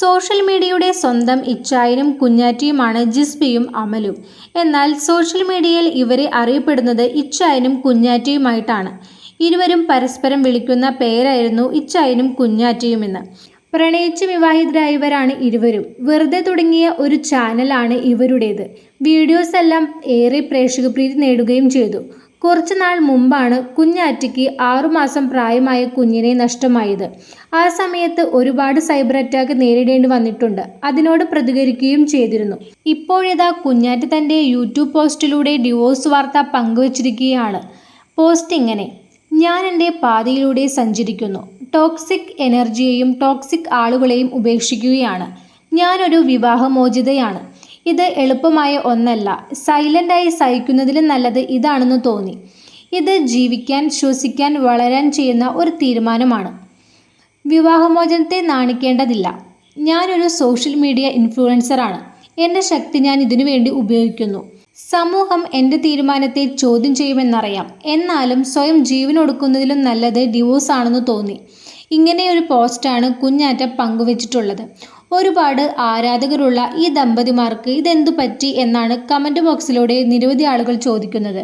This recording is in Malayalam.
സോഷ്യൽ മീഡിയയുടെ സ്വന്തം ഇച്ചായനും കുഞ്ഞാറ്റിയുമാണ് ജിസ്ബിയും അമലും. എന്നാൽ സോഷ്യൽ മീഡിയയിൽ ഇവരെ അറിയപ്പെടുന്നത് ഇച്ചായനും കുഞ്ഞാറ്റിയുമായിട്ടാണ്. ഇരുവരും പരസ്പരം വിളിക്കുന്ന പേരായിരുന്നു ഇച്ചായനും കുഞ്ഞാറ്റിയുമെന്ന്. പ്രണയിച്ച് വിവാഹിതരായവരാണ് ഇരുവരും. വെറുതെ തുടങ്ങിയ ഒരു ചാനലാണ് ഇവരുടേത്. വീഡിയോസ് എല്ലാം ഏറെ പ്രേക്ഷകപ്രീതി നേടുകയും ചെയ്തു. കുറച്ചു നാൾ മുമ്പാണ് കുഞ്ഞാറ്റിക്ക് ആറുമാസം പ്രായമായ കുഞ്ഞിനെ നഷ്ടമായത്. ആ സമയത്ത് ഒരുപാട് സൈബർ അറ്റാക്ക് നേരിടേണ്ടി വന്നിട്ടുണ്ട്. അതിനോട് പ്രതികരിക്കുകയും ചെയ്തിരുന്നു. ഇപ്പോഴിതാ കുഞ്ഞാറ്റ് തന്റെ യൂട്യൂബ് പോസ്റ്റിലൂടെ ഡിവോഴ്സ് വാർത്ത പങ്കുവച്ചിരിക്കുകയാണ്. പോസ്റ്റ് ഇങ്ങനെ ഞാൻ എന്റെ പാതയിലൂടെ സഞ്ചരിക്കുന്നു. ടോക്സിക് എനർജിയെയും ടോക്സിക് ആളുകളെയും ഉപേക്ഷിക്കുകയാണ്. ഞാനൊരു വിവാഹമോചിതയാണ്. ഇത് എളുപ്പമായ ഒന്നല്ല. സൈലന്റായി സഹിക്കുന്നതിലും നല്ലത് ഇതാണെന്ന് തോന്നി. ഇത് ജീവിക്കാൻ ശ്വസിക്കാൻ വളരാൻ ചെയ്യുന്ന ഒരു തീരുമാനമാണ്. വിവാഹമോചനത്തെ നാണിക്കേണ്ടതില്ല. ഞാനൊരു സോഷ്യൽ മീഡിയ ഇൻഫ്ലുവൻസറാണ്. എന്റെ ശക്തി ഞാൻ ഇതിനു വേണ്ടി ഉപയോഗിക്കുന്നു. സമൂഹം എന്റെ തീരുമാനത്തെ ചോദ്യം ചെയ്യുമെന്നറിയാം. എന്നാലും സ്വയം ജീവനൊടുക്കുന്നതിലും നല്ലത് ഡിവോഴ്സ് ആണെന്ന് തോന്നി. ഇങ്ങനെയൊരു പോസ്റ്റാണ് കുഞ്ഞാറ്റം പങ്കുവച്ചിട്ടുള്ളത്. ഒരുപാട് ആരാധകരുള്ള ഈ ദമ്പതിമാർക്ക് ഇതെന്തു പറ്റി എന്നാണ് കമന്റ് ബോക്സിലൂടെ നിരവധി ആളുകൾ ചോദിക്കുന്നത്.